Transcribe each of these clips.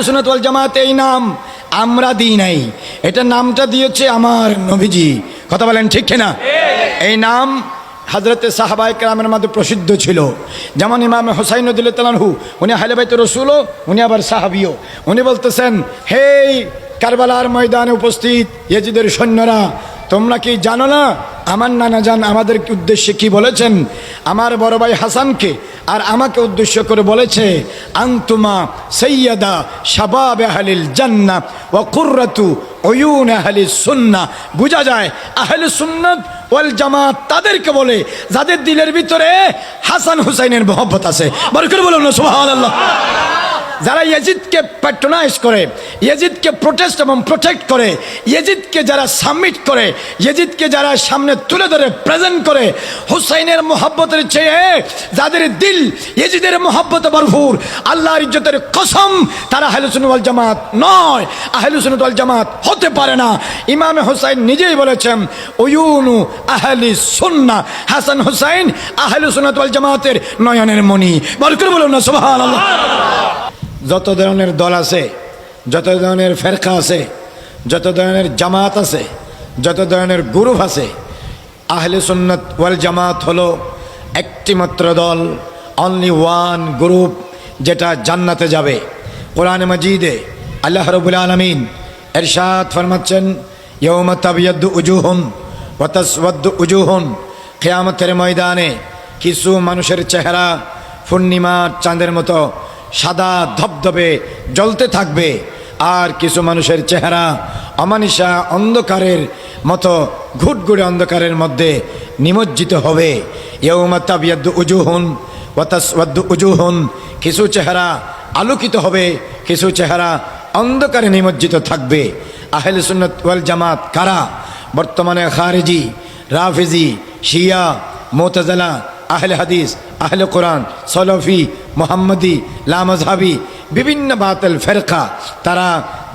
আহলে সুন্নাত ওয়াল জামাত এই নাম আমরা দিই নাই। এটা নামটা দিয়েছে আমার নবীজি। কথা বলেন ঠিক কিনা? এই নাম হাজরতে সাহাবাই কেরামের মধ্যে প্রসিদ্ধ ছিল। যেমন ইমাম হোসাইন তালানহু উনি হাইলেবাইতে রসুলও, উনি আবার সাহাবিও। উনি বলতেছেন, হেই কারবালার ময়দানে উপস্থিত ইয়েজিদের সৈন্যরা, তোমরা কি জানো না? আমার নানা জান আমাদের উদ্দেশ্যে কি বলেছেন? আমার বড় ভাই হাসানকে আর আমাকে উদ্দেশ্য করে বলেছে, আন্তুমা সৈয়দা শাবাব আহলিল জান্না ও কুর্রাতু অয়ুন আহলি সুন্না। বোঝা যায় আহলে সুন্নত ওয়াল জামাত তাদেরকে বলে, যাদের দিলের ভিতরে হাসান হুসাইনের মহব্বত আছে। বরকর বলুন সুবহানাল্লাহ। যারা ইয়েজিদকে প্যাট্রোনাইজ করে, ইয়েজিদকে প্রোটেস্ট এবং প্রোটেক্ট করে, ইয়েজিদকে যারা সাবমিট করে, ইয়েজিদকে যারা সামনে তুলে ধরে প্রেজেন্ট করে, হুসাইনের মোহাব্বতের চেয়ে যাদের দিল ইয়েজিদের মোহাব্বতে ভরপুর, আল্লাহর ইজ্জতের কসম তারা আহলুসুল জামাত নয়। আহলুসুল জামাত হতে পারে না। ইমামে হুসাইন নিজেই বলেছেন ওয়ুনু আহলি সুন্না হাসান হুসাইন আহলুসুল জামাতের নয়নের মণি। বরকর বলুন না, সুবহানাল্লাহ। যত ধরনের দল আছে, যত ধরনের ফেরকা আছে, যত ধরনের জামাত আছে, যত ধরনের গ্রুপ আছে, আহলে সুন্নত ওয়াল জামাত হলো একটি মাত্র দল অনলি ওয়ান গ্রুপ যেটা জান্নাতে যাবে। কোরআন মজিদে আল্লাহ রবুল আলমিন এরশাদ ফরমাচ্ছেন ইয়ৌম তাবিয়দ্দু উজুহন ওয়াতাসওয়াদ্দু কেয়ামতের ময়দানে কিছু মানুষের চেহারা পূর্ণিমার চাঁদের মতো সাদা ধবধবে জ্বলতে থাকবে। আর কিছু মানুষের চেহারা অমানিসা অন্ধকারের মতো ঘুটঘুরে অন্ধকারের মধ্যে নিমজ্জিত হবে। ইয়ৌমাত্তাবিয়াদ্দু উজুহন ওয়াতাসওয়াদ্দু উজুহন। কিছু চেহারা আলোকিত হবে, কিছু চেহারা অন্ধকারে নিমজ্জিত থাকবে। আহলে সুন্নত ওয়াল জামাত কারা? বর্তমানে খারেজি, রাফেজি, শিয়া, মোতাজালা আহলে হাদিস, আহলে কোরআন, সলফি, মোহাম্মদি লামজহাবি বিভিন্ন বাতিল ফেরকা তারা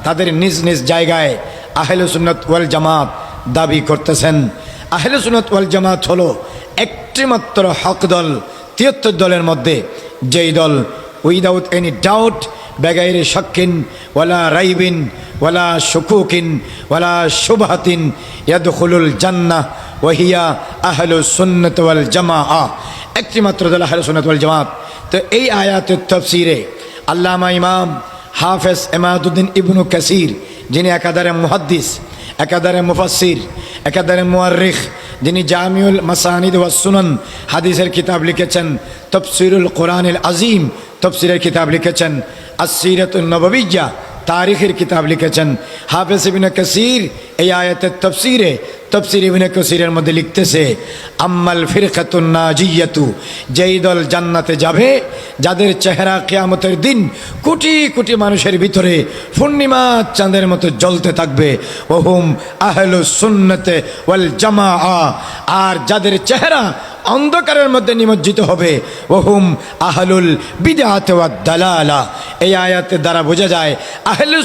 তাদের নিজ নিজ জায়গায় আহলে সুন্নত ওয়াল জামাত দাবি করতেছেন। আহলে সুন্নত ওয়াল জামাত হলো একটিমাত্র হক দল, তিয়াত্তর দলের মধ্যে যেই দল উইদাউট এনি ডাউট বেগাইরে শক্কিন, ওয়ালা রাইবিন, ওয়ালা শুকুকিন, ওয়ালা শুভাতিন ইয়াদখুলুল জান্নাহ। ওয়াহিয়া আহলু সুন্নত ওয়াল জামা একটি মাত্র দল আহলু সুন্নত ওয়াল জামাত। তো এই আয়াতের তফসিরে আল্লামা ইমাম হাফেজ এমাদুদ্দিন ইবনু কাসির, যিনি একাধারে মুহাদ্দিস, একাধারে মুফাসির একাধারে মুয়ারিখ যিনি জামিউল মাসানিদ ওয়া সুনন হাদিসের কিতাব লিখেছেন, তফসিরুল কোরআনুল আজিম তফসিরের কিতাব লিখেছেন আসিরতুল নববিজ্জা তারিখের কিতাব লিখেছেন। হাফেজ ইবিন কাসির এই আয়াতের তফসিরে তফসির ইবিনে কসিরের মধ্যে লিখতেছে, আম্মাল ফিরকাতুন নাজিয়াতু যেই দল জান্নাতে যাবে, যাদের চেহারা কেয়ামতের দিন কোটি কোটি মানুষের ভিতরে পূর্ণিমা চাঁদের মতো জ্বলতে থাকবে। ওহুম আহলু সুন্নতে ওয়াল জামা আর যাদের চেহারা অন্ধকারের মধ্যে নিমজ্জিত হবে। ওহুম আহলুল বিদাত দালালা। এই আয়াতের দ্বারা বোঝা যায় আহলু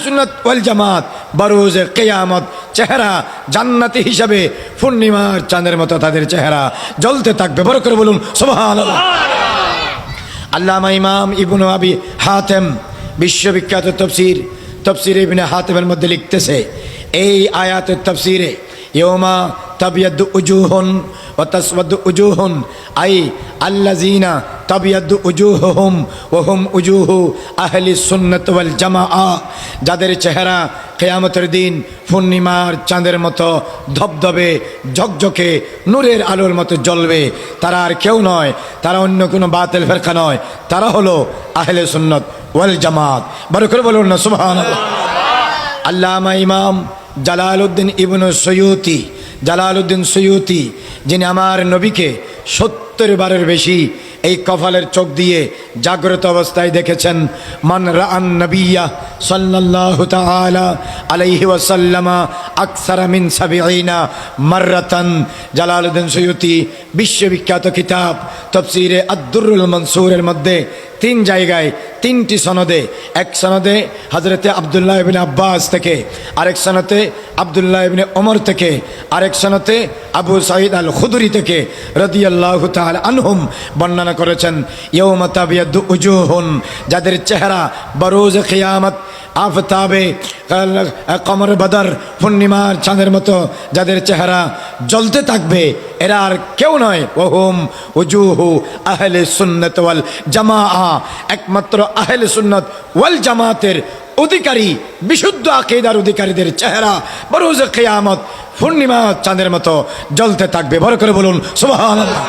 ওয়াল জামাত বরোজে কেয়ামত চেহারা জান্নাতি হিসাবে পূর্ণিমার চাঁদের মতো তাদের চেহারা জ্বলতে থাকবে। বড় করে বলুন আল্লামা ইমাম ইবনু আবি হাতেম, বিশ্ববিখ্যাত তফসির তফসির ইবনে হাতেমের মধ্যে লিখতেছে, এই আয়াতের তফসিরে ইয়মা তাবিয়াদ উজুহন ও তসওয়াদ উজুহন আই আল্লাজিনা তাবিয়াদ উজুহহুম ওহুম উজুহু আহলি সুন্নত ওয়াল জামাআ যাদের চেহারা কেয়ামতের দিন পূর্ণিমার চাঁদের মতো ধবধবে ঝকঝকে নূরের আলোর মতো জ্বলবে তারা আর কেউ নয় তারা অন্য কোনো বাতিল ফেরকা নয় তারা হলো আহলে সুন্নত ওয়াল জামাত বড় করে বলুন না সুবহানাল্লাহ আল্লামা ইমাম জালালউদ্দিন ইবনু সৈয়ুতি জালালউদ্দিন সৈয়তি যিনি আমার নবীকে সত্তর বারের বেশি এই কফালের চোখ দিয়ে জাগ্রত অবস্থায় দেখেছেন, মান রান নবিয়া আলাইহি বিশ্ববিখ্যাত কিতাব, তফসিরে আদ-দুররুল মনসুরের মধ্যে তিন জায়গায় তিনটি সনদে, এক সনদে হজরতে আবদুল্লাহ ইবিন আব্বাস থেকে, আরেক সনতে আবদুল্লাহ ইবিন ওমর থেকে, আরেক সনতে আবু সাইদ আল খুদুরি থেকে রদিয়াল্লাহ তাল আনহুম বর্ণনা করেছেন ইয়ৌমতাবিয়াদ উজুহন, যাদের চেহারা বরোজ খিয়ামত আফতাবে কমর বদর, পূর্ণিমার চাঁদের মতো যাদের চেহারা জ্বলতে থাকবে, এরা আর কেউ নয়। ওহুম উজুহু আহলে সুন্নত ওয়াল জামা একমাত্র আহলে সুন্নত ওয়াল জামাতের অধিকারী, বিশুদ্ধ আকেদার অধিকারীদের চেহারা বরোজ খেয়ামত পূর্ণিমা চাঁদের মতো জ্বলতে থাকবে। বড় করে বলুন, সুবহানাল্লাহ।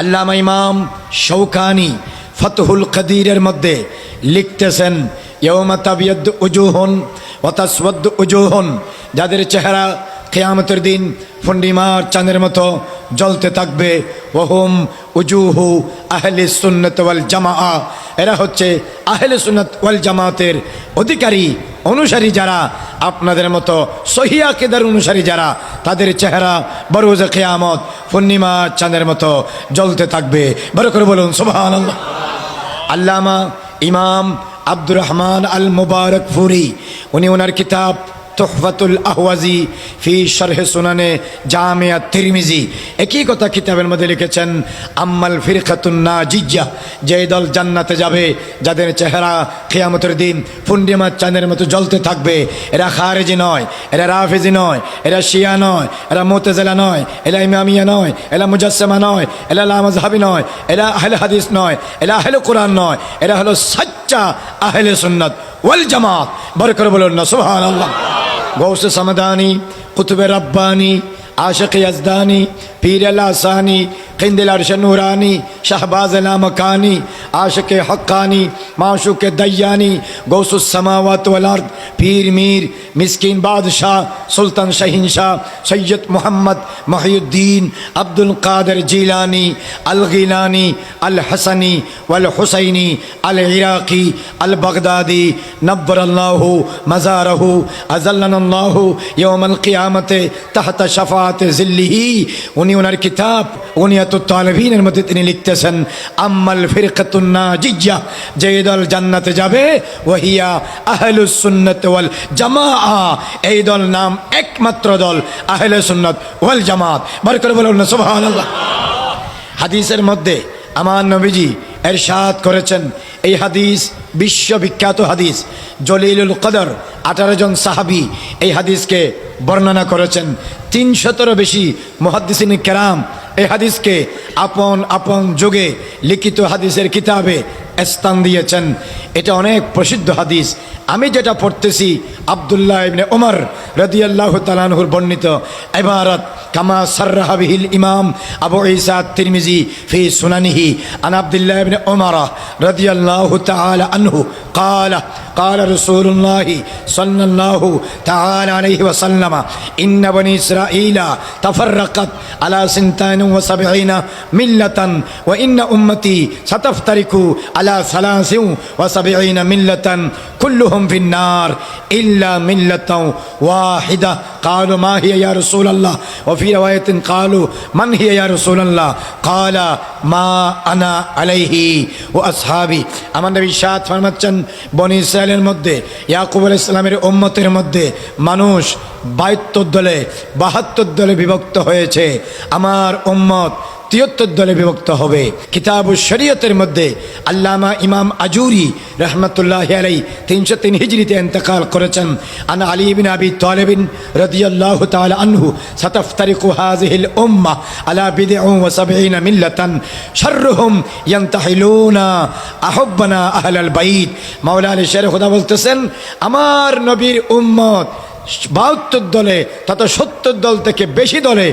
আল্লামা ইমাম শৌকানি ফতহুল কদিরের মধ্যে লিখতেছেন যাদের চেহারা কেয়ামতের দিন পূর্ণিমার চাঁদের মতো জ্বলতে থাকবে। ওহম উজুহু আহলে সুন্নত ওয়াল জামা এরা হচ্ছে আহলে সুন্নত ওয়াল জামাতের অধিকারী, অনুসারী যারা। আপনাদের মতো সহিয়া কেদার অনুসারী যারা, তাদের চেহারা বরোজ খেয়ামত পূর্ণিমা চাঁদের মতো জ্বলতে থাকবে। বড় করে বলুন সোভান আল্লামা ইমাম আব্দুর রহমান আল মুবারকপুরি উনি ওনার কিতাব তোহফাতুল আহওয়াজি ফি শরহে সুনানে জামিয়া তিরমিজি। একই কথা কিতাবের মধ্যে লিখেছেন, আম্মাল ফিরখাতুন্না জিজ্জা যে দল জান্নাতে যাবে, যাদের চেহারা খেয়ামতের দিন পূর্ণিমার চাঁদের মতো জ্বলতে থাকবে। এরা খারেজি নয়, এরা রাফেজি নয়, এরা শিয়া নয়, এরা মোতেজেলা নয়, এরা ইমামিয়া নয়, এরা মুজাসেমা নয়, এরা লামজহাবি নয়, এরা আহলে হাদিস নয়, এরা আহলে কোরআন নয়, এরা হলো সাচ্চা আহলে সুন্নত ওয়াল জামাত। বরকর করে বলুন না সুবহান আল্লাহ গৌস সমদানি কুতুবে রব্বানি عاشق یزدانی، پیر اللہ ثانی قندل عرش نورانی، شہباز لامکانی عاشق حقانی، معشوق دیانی گوس السماوات والارض، پیر میر، مسکین بادشاہ سلطن شہنشاہ، سید محمد محی الدین عبد القادر جیلانی، الغیلانی، الحسنی والحسینی، العراقی، البغدادی، نبر اللہ مزارہ ازلن اللہ یوم القیامت تحت شفا জিল্লিহি উনি ওনার কিতাব তালভিনের মধ্যে তিনি লিখতেছেন আম্মাল ফিরকাতুন্না জিজ্জা যে দল জান্নাতে যাবে ওহিয়া আহলুসুন্নত ওয়াল জামা এই দল নাম একমাত্র দল আহলে সুন্নত ওয়াল জামাত বার করে বলুন সুবহানাল্লাহ হাদিসের মধ্যে আমার নবীজি এরশাদ করেছেন। এই হাদিস বিশ্ববিখ্যাত হাদিস। জলিলুল কদর, আঠারো জন সাহাবি এই হাদিসকে বর্ণনা করেছেন। তিনশতেরও বেশি মহাদ্দিসিন কেরাম এই হাদিসকে আপন আপন যুগে লিখিত হাদিসের কিতাবে স্থান দিয়েছেন। এটা অনেক প্রসিদ্ধ হাদিস। আমি যেটা পড়তেছি, আবদুল্লাহ ইবনে ওমর রদিয়াল্লাহ তালানহুর বর্ণিত। এবারত কামা সার্রাহাবিহিল ইমাম আবু ঈসা তিরমিজি ফি সুনানিহি। আন আবদুল্লাহ ইবনে ওমর রদিয়াল্লাহ তাল আনহু قال قال رسول الله صلى الله تعالى عليه وسلم إن بني إسرائيل تفرقت على سنتان وسبعين ملة وإن أمتي ستفترك على ثلاث وسبعين ملة كلهم في النار إلا ملة واحدة قالوا ما هي يا رسول الله وفي رواية قالوا من هي يا رسول الله قال ما أنا عليه وأصحابي أمن نبي شاد فرمتشن বনি ইসরায়েলের মধ্যে, ইয়াকুব আল ইসলামের উম্মতের মধ্যে মানুষ বাহাত্তর দলে বাহাত্তর দলে বিভক্ত হয়েছে। আমার উম্মত তিয়াত্তর দলে বিভক্ত হবে। কিতাব শরীয়তের মধ্যে আল্লামা ইমাম আজুরি রহমতুল্লাহ আলাই তিনশো তিন হিজড়িতে এন্তেকাল করেছেন। আন আলী বিন আবি তালেবিন রদিয়াল্লাহ তাল আনহু, সাতফতারিকু হাজিহিল উম্মা আলা বিদে ওয়া সাবঈনা মিল্লাতান, শাররুহুম ইয়ান্তাহিলুনা আহব্বানা আহলাল বাইত। মাওলা আলী শের খোদা বলতেছেন, আমার নবীর উম্মত বাহাত্তর দলে তথা সত্তর দল থেকে বেশি দলে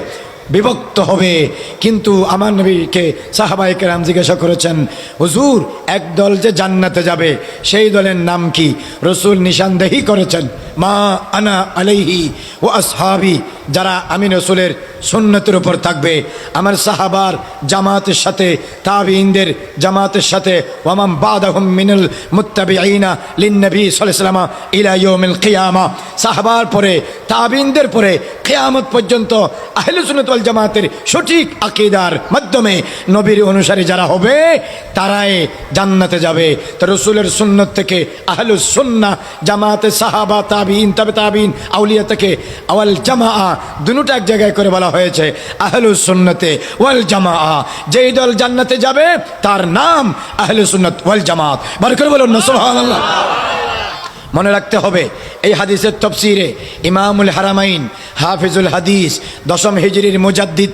বিভক্ত হবে। কিন্তু আমার নবীকে সাহাবাই কেরাম জিজ্ঞাসা করেছেন, হুজুর, এক দল যে জান্নাতে যাবে, সেই দলের নাম কি? রসুল নিশানদেহি করেছেন, মা আনা আলাইহি ও আসহাবি, যারা আমি রসুলের সুন্নতের উপর থাকবে। আমার সাহাবার জামাতের সাথে তাবিনদের জামাতের সাথে ওয়ামাম বাদাহুম মিনাল মুত্তাবিঈনা লিন্নবী সাল্লাল্লাহু ইলা ইয়াউমিল কিয়ামা। সাহাবার পরে তাবিনদের পরে, কিয়ামত পর্যন্ত আহলে সুন্নাত ওয়াল জামাতের সঠিক আকিদার মাধ্যমে নবীর অনুসারী যারা হবে, তারাই জান্নাতে যাবে। তো রসুলের সুন্নত থেকে আহলুস সুন্নাহ জামাতে সাহাবা তাবিন তবে তাবিন আউলিয়া থেকে আওয়াল জামা দুটো এক জায়গায় করে বলা হয়েছে, আহলুস সুন্নতে ওয়াল জামা যেই দল জান্নাতে যাবে, তার নাম আহলুস সুন্নত ওয়াল জামাত বার করে বলুন মনে রাখতে হবে এই হাদিসের তফসিরে ইমামুল হারামাইন, হাফিজুল হাদিস, দশম হিজরির মুজাদ্দিদ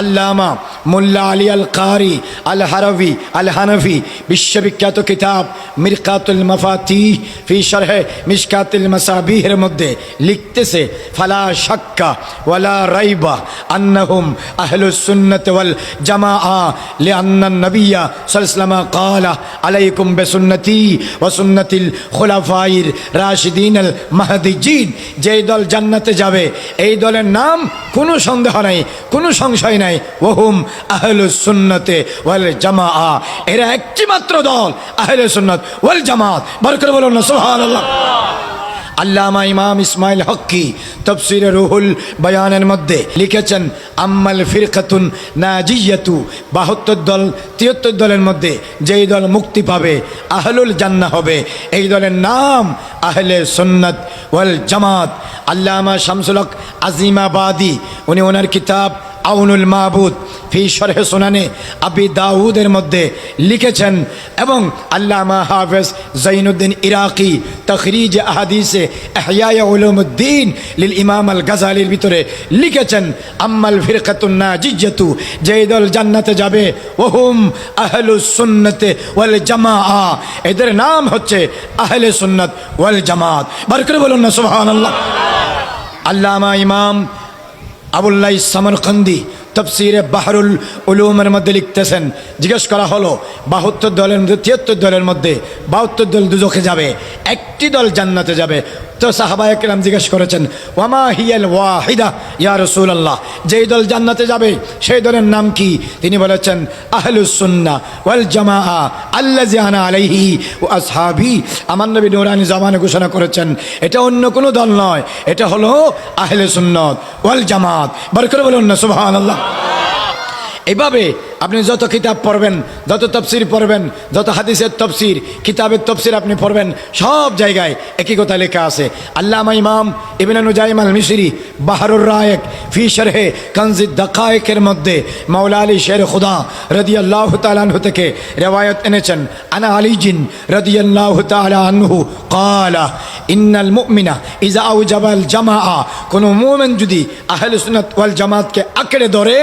আল্লামা মোল্লা আলী আল কারি, আল হারভি আল হানফি, বিশ্ববিখ্যাত কিতাব মিরকাতুল মফাতি ফি শরহে মিসকাতুল মাসাবিহের মধ্যে লিখতেছে, ফালা শাক্কা ওয়ালা রাইবা আন্নাহুম আহলুসুন্নত ওয়াল জামা আ লে আন্না নবিয়া সাল্লামা কালা আলাইকুম বেসুন্নতি ওয়াসুন্নতিল খোলাফাইর রাশিদিন আল মাহাদিজিন যেই দল জান্নাতে যাবে, এই দলের নাম কোনো সন্দেহ নাই, কোনো সংশয় নাই। ওহুম আহলু সুন্নতে ওয়াল জামা এরা একটিমাত্র দল আহলে সুন্নত ওয়াল জামাত বরকর করে বলুন সোহান সুবহানাল্লাহ। আল্লামা ইমাম ইসমাইল হক্কি তফসিরে রুহুল বয়ানের মধ্যে লিখেছেন, আম্মাল ফিরকাতুন নাজিয়াতু। বাহাত্তর দল, তিয়াত্তর দলের মধ্যে যেই দল মুক্তি পাবে, আহলুল জান্না হবে। এই দলের নাম আহলে সুন্নত ওয়াল জামাত। আল্লামা শামসুল হক আজিমাবাদি, উনি ওনার কিতাব আউনুল মাহবুদ ফি শরহে সোনানে আবি দাউদের মধ্যে লিখেছেন এবং আল্লামা হাফেজ জৈনুদ্দিন ইরাকি তখরিজ আহাদিসে এহয়ায় উলুমুদ্দিন লিল ইমাম আল গাজালির ভিতরে লিখেছেন, আম্মাল ফিরকাতুন্না জিজ্জাতু যেই দল জান্নাতে যাবে, ওহুম আহলু সুন্নতে ওয়াল জামা এদের নাম হচ্ছে আহলে সুন্নত ওয়াল জামাত। বার করে বলুন না, সুবহানাল্লাহ। আল্লামা ইমাম আবুল্লাহ খন্দি তফসিরে বাহরুল উলুমের মধ্যে লিখতেছেন, জিজ্ঞেস করা হলো, বাহাত্তর দলের মধ্যে, তিয়াত্তর দলের মধ্যে বাহাত্তর দল দুজখে যাবে, একটি দল জান্নাতে যাবে তো সাহাবা একরাম জিজ্ঞেস করেছেন, ওয়ামা হিয়াল ওয়াহিদা, ইয়া রসুল্লাহ যেই দল জান্নাতে যাবে, সেই দলের নাম কি? তিনি বলেছেন আহলুসুন্না ওয়াল জামা আল্লা জিহানা আলাইহি ও আসহাবি। আমার নবী নুরানি জামানে ঘোষণা করেছেন, এটা অন্য কোনো দল নয়, এটা হলো আহলে সুন্নত ওয়াল জামাত বার করে বলুন না, সুবহানাল্লাহ। এইভাবে আপনি যত কিতাব পড়বেন, যত তফসির পড়বেন, যত হাদিসের তফসির, কিতাবের তফসির আপনি পড়বেন, সব জায়গায় একই কথা লেখা আছে। আল্লামা ইমাম ইবিনানুজাইম আল মিশরি বাহারুর রায়েক, ফি শরহে কনজিদ মধ্যে মাওলা আলী শের খুদা রদি আল্লাহ তালানহু থেকে রেওয়ায়ত এনেছেন। আনা আলিজিন রদি আল্লাহ তালা আনহু কালা ইন্নাল মুমিনা ইজা আউ জাবাল জামা কোনো মোমেন যদি আহলে সুন্নাত ওয়াল জামাতকে আঁকড়ে ধরে,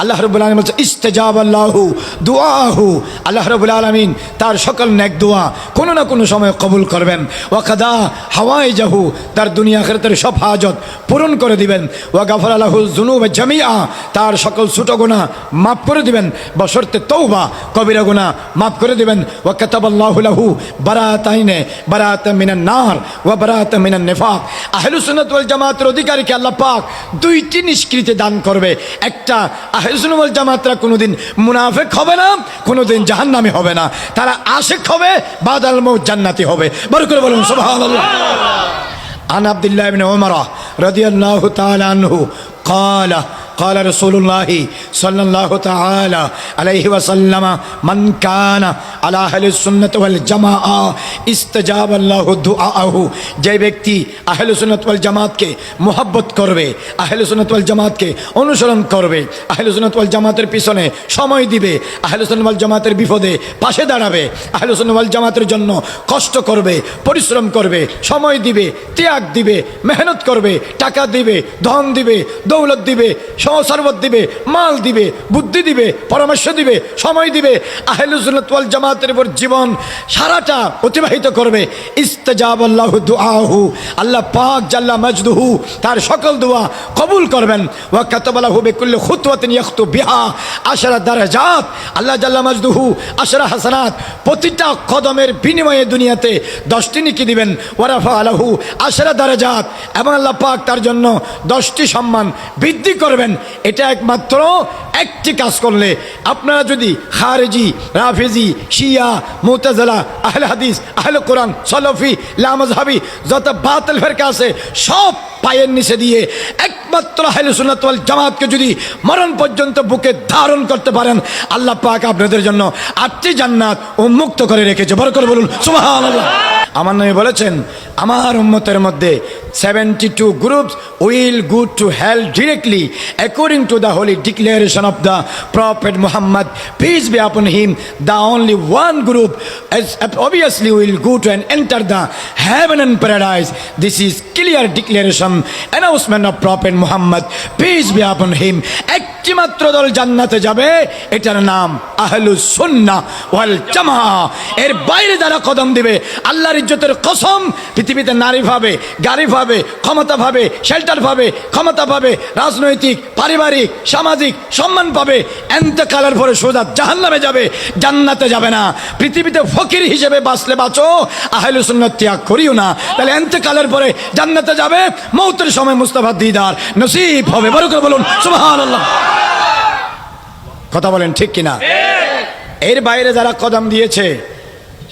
আল্লাহ রবুল আলম বলছে ইস্তেজাব আল্লাহু দুআহু। আল্লাহ রবুল আলমিন তার সকল নেক দোয়া কোনো না কোনো সময় কবুল করবেন। ওয়াকাদা হাওয়াই জাহু তার দুনিয়া খেরতের সব হাজত পূরণ করে দিবেন। ওয়া গাফর আল্লাহু জুনুব জামিয়া তার সকল ছোট গোনা মাফ করে দিবেন। বসরতে তৌবা কবিরা গোনা মাফ করে দিবেন। ওয়া কাতাব আল্লাহু লাহু বারাতাইনে বারাত মিনান নার ওয়া বারাত মিনান নিফাক। আহলুস সুন্নাত ওয়াল জামাতের অধিকারীকে আল্লাহ পাক দুইটি নিষ্কৃতি দান করবে। একটা আহলুস সুন্নাত ওয়াল জামাতরা কোনোদিন মুনাফেক হবে না, কোনোদিন জাহান্নামি হবে না। তারা আশেক হবে, বাদাল জান্নাতি হবে। বড় করে বলুন সোভা আন আবদুল্লাহ ইবনে ওমর রাদিয়াল্লাহু আনহু قال قال رسول الله صلى الله تعالى عليه وسلم من كان على أهل السنة والجماعة استجاب الله دعاءه যে ব্যক্তি আহলে সুন্নাত ওয়াল জামাতকে মোহাব্বত করবে আহলে সুন্নাত ওয়াল জামাতকে অনুসরণ করবে আহলে সুন্নাত ওয়াল জামাতের পিছনে সময় দিবে আহলে সুন্নাত ওয়াল জামাতের বিপদে পাশে দাঁড়াবে আহলে সুন্নাত ওয়াল জামাতের জন্য কষ্ট করবে পরিশ্রম করবে সময় দিবে ত্যাগ দিবে মেহনত করবে টাকা দিবে ধন দিবে দৌলত দিবে, সহসর্বত দিবে, মাল দিবে, বুদ্ধি দিবে, পরামর্শ দিবে, সময় দিবে। আহলুসুল্লাল জামাতের উপর জীবন সারাটা অতিবাহিত করবে। ইস্তেজাব আল্লাহ দুআহু। আল্লাহ পাক জাল্লা মজদুহু, তার সকল দোয়া কবুল করবেন। ওয়া কাতাবালাহু বিকুল্লি খুতওয়াতিন ইয়াখতু বিহা। আশরা দারাজাত। আল্লাহ জাল্লা মজদুহু, আশরা হাসানাত। প্রতিটা কদমের বিনিময়ে দুনিয়াতে দশটি নিকি দিবেন। ওয়ারাফা আলাহু আশরা দারাজাত। এবং আল্লাহ পাক তার জন্য দশটি সম্মান বৃদ্ধি করবেন। এটা একমাত্র একটি কাজ করলে আপনারা যদি খারেজি, রাফেজি, শিয়া, মোতাজলা, আহলে হাদিস, আহলে কোরআন, সলফি লামজহাবি যত বাতিল ফেরকা আছে, সব পায়ের নিচে দিয়ে একমাত্র আহলে সুন্নাত জামাতকে যদি মরণ পর্যন্ত বুকে ধারণ করতে পারেন, আল্লাহ পাক আপনাদের জন্য আটটি জান্নাত উন্মুক্ত করে রেখেছে। বড় করে বলুন, সুবহানাল্লাহ। আমার নবী বলেছেন, আমার উম্মতের মধ্যে seventy two groups will good to help directly according to the holy declaration of the prophet Muhammad peace be upon him the only one group obviously will go to and enter the heaven and paradise this is clear declaration announcement of prophet Muhammad peace be upon him একটি মাত্র দল জান্নাতে যাবে, এটার নাম আহলু সুন্না ওয়াল জামা এর বাইরে যারা কদম দিবে, আল্লাহর ইজ্জতের কসম, পৃথিবীতে নারী ভাবে, গাড়ি ভাবে, ক্ষমতা ভাবে শেল্টার পাবে ক্ষমতা পাবে রাজনৈতিক, পারিবারিক, সামাজিক সম্মান পাবে, এন্তেকালের পরে সোজা জাহান্নামে যাবে, জান্নাতে যাবে না। পৃথিবীতে ফকির হিসেবে বাঁচলে বাঁচো আহলু সুন্নাত ত্যাগ করিও না। তাহলে এন্তেকালের পরে জান্নাতে যাবে, মৌতের সময় মুস্তাফা দিদার নসিব হবে। বড় করে বলুন, সুবহানাল্লাহ। কথা বলেন ঠিক কিনা? এর বাইরে যারা কদম দিয়েছে,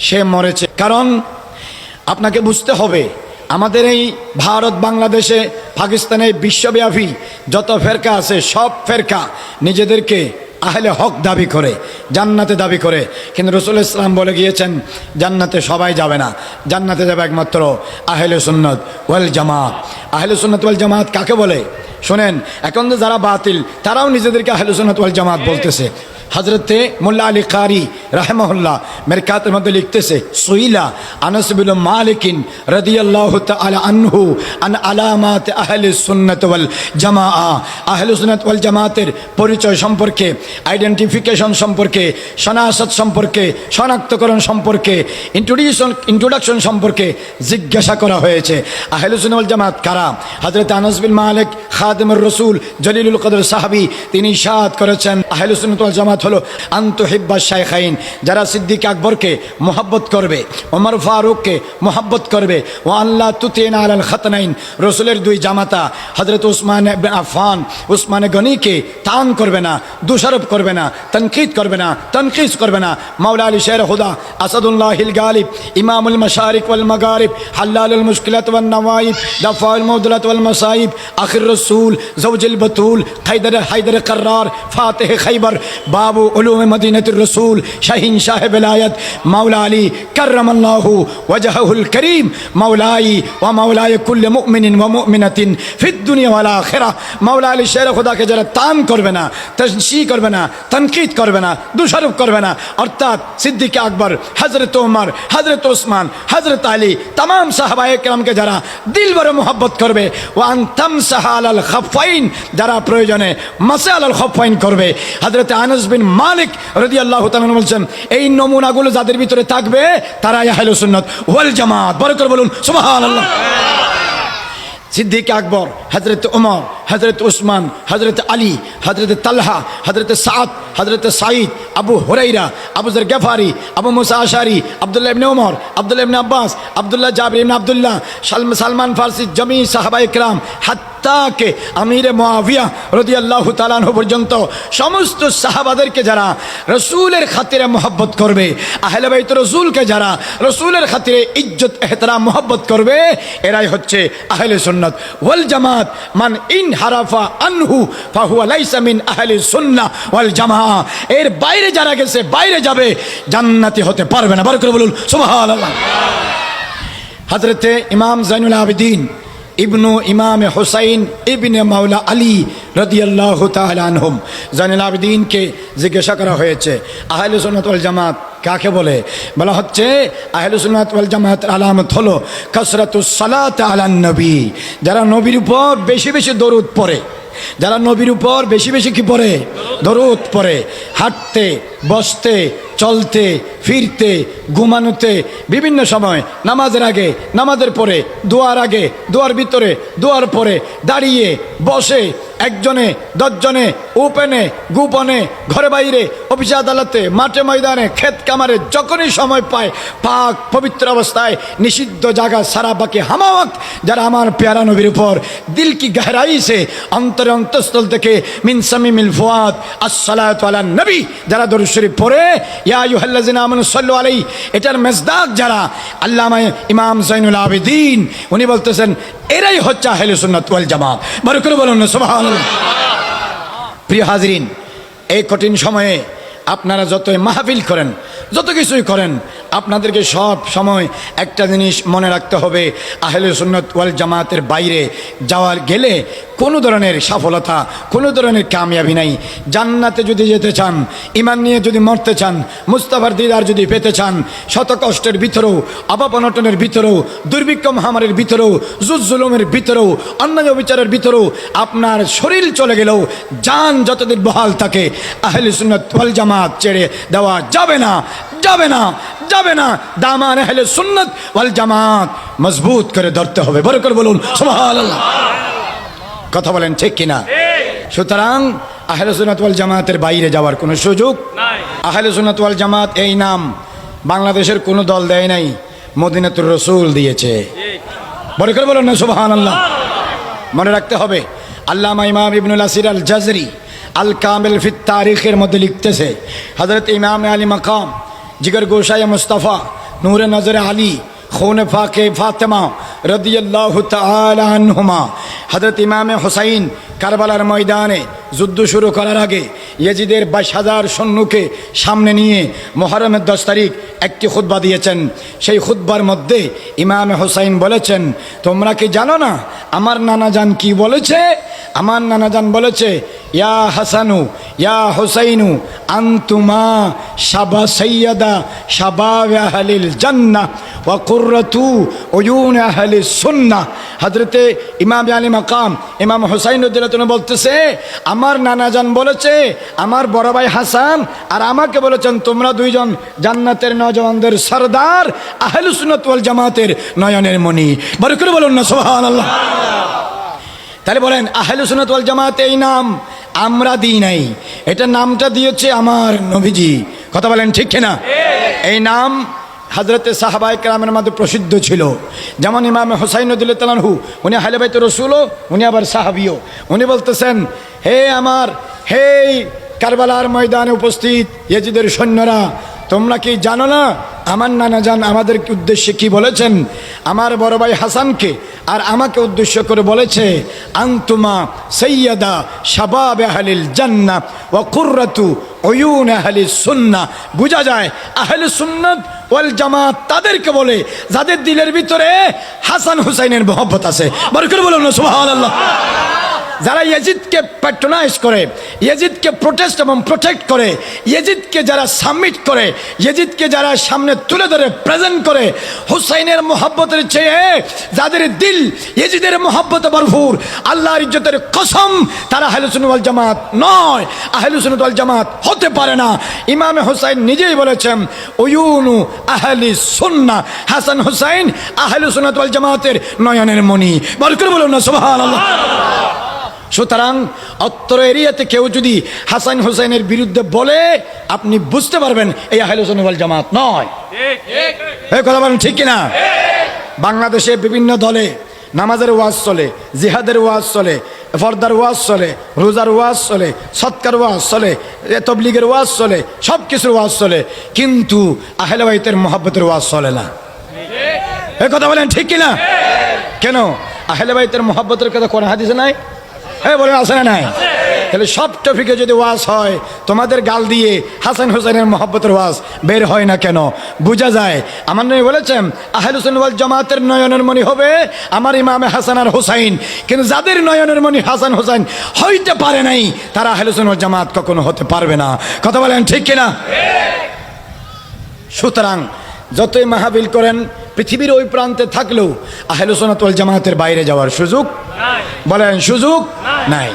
সে মরেছে। কারণ আপনাকে বুঝতে হবে, আমাদের এই ভারত, বাংলাদেশে, পাকিস্তানে বিশ্বব্যাপী যত ফেরকা আছে, সব ফেরকা নিজেদেরকে আহলে হক দাবি করে, জান্নাতে দাবি করে। কিন্তু রসুল ইসলাম বলে গিয়েছেন, জান্নাতে সবাই যাবে না। জান্নাতে যাবে একমাত্র আহলে সুন্নত ওয়াল জামাত। আহলে সুন্নত ওয়াল জামাত কাকে বলে? শোনেন, এখন তো যারা বাতিল, তারাও নিজেদেরকে আহলে সুন্নত ওয়াল জামাত বলতেছে। হজরতে মোল্লা আলী কারি রাহমহুল্লাহ মেরকাতের মধ্যে লিখতেছে, সুইলা আনসবিল মালিকিন রদিয়াল্লাহ তাআলা আনহু আন আলামাত আহলে সুন্নত ওয়াল জামা আহলে সুন্নাত ওয়াল জামাতের পরিচয় সম্পর্কে আইডেন্টিফিকেশন সম্পর্কে শনাসত সম্পর্কে, শনাক্তকরণ সম্পর্কে ইন্ট্রোডিউশন ইন্ট্রোডাকশন সম্পর্কে জিজ্ঞাসা করা হয়েছে। আহলে সুন্নাত ওয়াল জামাত কারা? হজরত আনস বিন মালিক, খাদিমুর রসুল, জলিলুল কদর সাহাবি, তিনি ইশাদ করেছেন। আহলে জামাত হলো আন্তহিব্বা শাইখাইন, যারা সিদ্দিক আকবরকে মোহাব্বত করবে, ওমর ফারুককে মোহাব্বত করবে। ও আল্লাহ তুতেন আল খতনাইন, রসুলের দুই জামাতা হজরত উসমান আফান উসমান গনিকে তান করবে না, দোষারোপ করবে না তনকিদ করবে না তনকিস করবে না মাওলা আলী শের হুদা আসাদুল্লাহ হিল গালিব ইমামুল মশারিক ওয়াল মগারিব হাল্লালুল মুশকিলাত ওয়াল নওয়াইব দফাউল মুদলাত ওয়াল মসাইব আখির রসুল জওজুল বতুল হায়দার হায়দার কর্রার ফাতেহ খৈবর বাবু উলুম মদিনাতুর রসুল শাহিন শাহ বেলায়ত মাওলা আলী করমল্লাহু ওয়াজহুল করিম মাওলাই ওয়া মাওলায় কুল্লে মুমিনিন ওয়া মুমিনাতিন ফিদ দুনিয়া ওয়াল আখিরা মাওলা আলী শের খোদাকে যারা তান করবে না তনশি করবে না, তনকিদ করবে না, দোষারোপ করবে না। অর্থাৎ সিদ্দিক আকবর, হজরত ওমর হজরত ওসমান, হজরত আলী তাম সাহাবায়ে যারা দিল ভরে মোহব্বত করবে ও আন্তাম সাহাল আল খফাইন যারা প্রয়োজনে মাসে আল খফাইন করবে। হজরত আনস বিন মালিক রদি আল্লাহ বলছেন, এই নমুনাগুলো যাদের ভিতরে থাকবে তারা আহলে সুন্নত। ওয়াল জামাত। বড় করে বলুন, সুবহানাল্লাহ। সিদ্দিক আকবর হজরত উমর হজরত উসমান হজরত আলী হজরত তাল্হা হজরত সাদ হজরত সাঈদ, আবু হুরাইরা, আবু জর গেফারি আবু মুসা আশারি, আবদুল্লাহ ইবনে উমর, আবদুল্লাহ ইবনে আব্বাস, আবদুল্লাহ জাবির ইবনে আবদুল্লাহ সালম সালমান ফারসি জমি সাহাবা ইকরাম হাত্তাকে আমিরে মুআবিয়া রাদিয়াল্লাহু তাআলা আনহু পর্যন্ত সমস্ত সাহাবাদেরকে যারা রসুলের খাতিরে মোহব্বত করবে, আহলে বাইত রসুলকে যারা রসুলের খাতিরে ইজ্জত, এহতরাম মোহব্বত করবে, এরাই হচ্ছে আহলে সুন্নাত। ওয়াল জামাত, মান ইন হারাফা আনহু ফাহুয়া লাইসা মিন আহলে সুন্নাহ ওয়াল জামা। এর বাইরে যারা গেছে, বাইরে যাবে, জান্নাতি হতে পারবে না। বার করে বলুন, সুবহানাল্লাহ। হজরতে ইমাম জাইনুল আবিদিন, ইবনু ইমাম হুসাইন, ইবনে মাওলা আলী রদিয়াল্লাহ তাহম জাইনুল আবিদিনকে জিজ্ঞাসা করা হয়েছে, আহলে সুন্নাত ওয়াল জামাত কাকে বলে? বলা হচ্ছে, আহলে সুন্নাত ওয়াল জামাতের আলামত হলো, কসরতুস সালাত আলান নবী। যারা নবীর উপর বেশি বেশি দরুদ পড়ে। যারা নবীর উপর বেশি বেশি কি পড়ে? দরুদ পড়ে। হাঁটতে, বসতে, চলতে, ফিরতে, ঘুমানোতে, বিভিন্ন সময় নামাজের আগে, নামাজের পরে, দোয়ার আগে, দোয়ার ভিতরে, দোয়ার পরে দাঁড়িয়ে, বসে একজনে, দশজনে ওপেনে গোপনে, ঘরে বাইরে, অফিসে, আদালতে, মাঠে, ময়দানে, ক্ষেত কামারে যখনই সময় পায়, পাক, পবিত্র অবস্থায়, নিষিদ্ধ জায়গা সারা বাকি হামাওয়াক যারা আমার পেয়ারা নবীর উপর দিল কি গহরাই সে অন্তরে অন্তঃস্থল থেকে মিনসামি মিল ফুয়াদ, আসসালাতু আলা নবী, যারা দরুদ শরীফ পড়ে, ইয়া আইয়ুহাল্লাযিনা আমানু সাল্লু আলাইহি, এটার মেজদাক যারা আল্লামা ইমাম জাইনুল আবেদিন, উনি বলতেছেন এরাই হচ্ছে আহলে সুন্নাত ওয়াল জামাত। বড় করে বলুন সুবহানাল্লাহ। প্রিয় হাজরিন, এই কঠিন সময়ে আপনারা যতই মাহফিল করেন, যত কিছুই করেন, আপনাদেরকে সব সময় একটা জিনিস মনে রাখতে হবে, আহলে সুন্নত ওয়াল জামাতের বাইরে যাওয়ার গেলে কোনো ধরনের সফলতা, কোনো ধরনের কামিয়াবি নাই। জান্নাতে যদি যেতে চান ইমান নিয়ে যদি মরতে চান, মুস্তাফার দিদার যদি পেতে চান শত কষ্টের ভিতরেও অনটনের ভিতরেও, দুর্ভিক্ষ মহামারীর ভিতরেও জুজ জুলুমের ভিতরেও, অন্যায় বিচারের ভিতরেও আপনার শরীর চলে গেলেও যান যতদিন বহাল থাকে, আহলে সুন্নত জামাত ছেড়ে দেওয়া যাবে না যাবে না যাবে না। দামান আহলে সুন্নত ওয়াল জামাত মজবুত করে ধরতে হবে। বড় করে বলুন, সুবহানাল্লাহ। কথা বলেন ঠিক কিনা? সুতরাং আহলে সুন্নাত ওয়াল জামাতের বাইরে যাওয়ার কোনো সুযোগ আহলে সুন্নাত জামাত এই নাম বাংলাদেশের কোনো দল দেয় নাই মদিনাতুর রসুল দিয়েছে। বড় করে বলুন না সুবাহান আল্লাহ মনে রাখতে হবে আল্লামা ইমাম ইবনুল আসির আল জাজরি আল কামেল ফিত তারিখের মধ্যে লিখতেছে হজরত ইমাম আলী মাকাম জিগর গোসাই মুস্তাফা নূরে নজর আলী খুন ফাকে ফাতেমা রদিয়াল্লাহ তালহুমা হজরত ইমামে হোসাইন কারবালার ময়দানে যুদ্ধ শুরু করার আগে ইয়েজিদের বাইশ হাজার সৈন্যকে সামনে নিয়ে মোহরমের দশ তারিখ একটি খুদ্া দিয়েছেন। সেই খুদ্বার মধ্যে ইমাম হোসাইন বলেছেন, তোমরা কি জানো না আমার নানা জান কি বলেছে? আমার নানা জান বলেছে, ইয়া হাসানু, ইয়া হোসাইনু, আন্তুমা সাবা সৈয়দা সাবাব আহলিল জান্না ওয়া কুররাতু উয়ুন আহলিস সুন্নাহ। হযরতে ইমাম আলী মাকাম, ইমাম হোসাইন উদ্দিন বলতেছে আমার নানা জান বলেছে, আমার বড় ভাই হাসান আর আমাকে বলেছেন, তোমরা দুইজন জান্নাতের নজওয়ানদের সরদার, আহলুস সুন্নাত ওয়াল জামাতের নয়নের মণি। বড় করে বলুন না, সুবহানাল্লাহ। তাহলে বলেন আহলে সুন্নাত ওয়াল জামাত এই নাম আমরা দিই নাই। এটা নামটা দিয়েছে আমার নবীজি। কথা বলেন ঠিক কিনা? এই নাম হাজরতে সাহাবাই কেরামের মধ্যে প্রসিদ্ধ ছিল। যেমন ইমাম হোসাইনুদ্দিল্লা তালানহু উনি হালেবাইত রসুলও, উনি আবার সাহাবিও। উনি বলতেছেন হে আমার, হে কারবালার ময়দানে উপস্থিত ইয়েজিদের সৈন্যরা, তোমরা কি জানো না? আমার নানা জান আমাদের উদ্দেশ্যে কি বলেছেন? আমার বড় ভাই হাসানকে আর আমাকে উদ্দেশ্য করে বলেছে, আন্তুমা সৈয়দা শাবাব আহলিল জান্না ও কুর্রাতু অয়ুন আহলি সুন্না বোঝা যায় আহলে সুন্নত ওয়াল জামাত তাদেরকে বলে, যাদের দিলের ভিতরে হাসান হুসাইনের মহব্বত আছে। বরকর বলুন সুবহানাল্লাহ। যারা ইয়েজিদকে প্যাট্রোনাইজ করে, ইয়েজিদকে প্রোটেস্ট এবং প্রোটেক্ট করে, ইয়েজিদকে যারা সাবমিট করে, ইয়েজিদকে যারা সামনে তুলে ধরে প্রেজেন্ট করে, হুসাইনের মোহাব্বতের চেয়ে যাদের দিল ইয়েজিদের মোহাব্বতে ভরপুর, আল্লাহর ইজ্জতের কসম তারা আহলুসুল জামাত নয়। আহলুসুল জামাত হতে পারে না। ইমামে হুসাইন নিজেই বলেছেন ওয়ুনু আহলি সুন্না হাসান হুসাইন আহলুসুল জামাতের নয়নের মণি। বলকুর বলুন না, সুবহানাল্লাহ। সুতরাং অত্তর এরিয়াতে কেউ যদি হাসান হোসেনের বিরুদ্ধে বলে আপনি বুঝতে পারবেন এই আহেল হোসেন ওয়াল জামাত নয়। এই কথা বলেন ঠিক কিনা? বাংলাদেশে বিভিন্ন দলে নামাজের ওয়াজ চলে জিহাদের ওয়াজ চলে ফর্দার ওয়াজ চলে রোজার ওয়াজ চলে সৎকার ওয়াজ চলে তবলিগের ওয়াজ চলে সব কিছুর ওয়াজ চলে কিন্তু আহেল বাইতের মোহাব্বতের ওয়াজ চলে না। এ কথা বলেন ঠিক কিনা? কেন? আহেলে বাইতের মোহাব্বতের কথা কোন হাদিসে নাই? হ্যাঁ বলেন আছে না নাই? তাহলে সব টপিকে যদি ওয়াজ হয়, তোমাদের গাল দিয়ে হাসান হোসেনের মোহাব্বতের ওয়াজ বের হয় না কেন? বোঝা যায়। আমার নয় বলেছেন, আহেল হোসেন ওয়াল জামাতের নয়নের মণি হবে আমার ইমামে হাসান আর হোসাইন। কিন্তু যাদের নয়নের মণি হাসান হোসাইন হইতে পারে নাই, তারা আহেল হোসেন ওয়াল জামাত কখনো হতে পারবে না। কথা বলেন ঠিক কিনা? সুতরাং যতই মাহাবিল করেন পৃথিবীর ওই প্রান্তে থাকলেও আহেলুসনাত জামাতের বাইরে যাওয়ার সুযোগ বলেন সুযোগ নাই।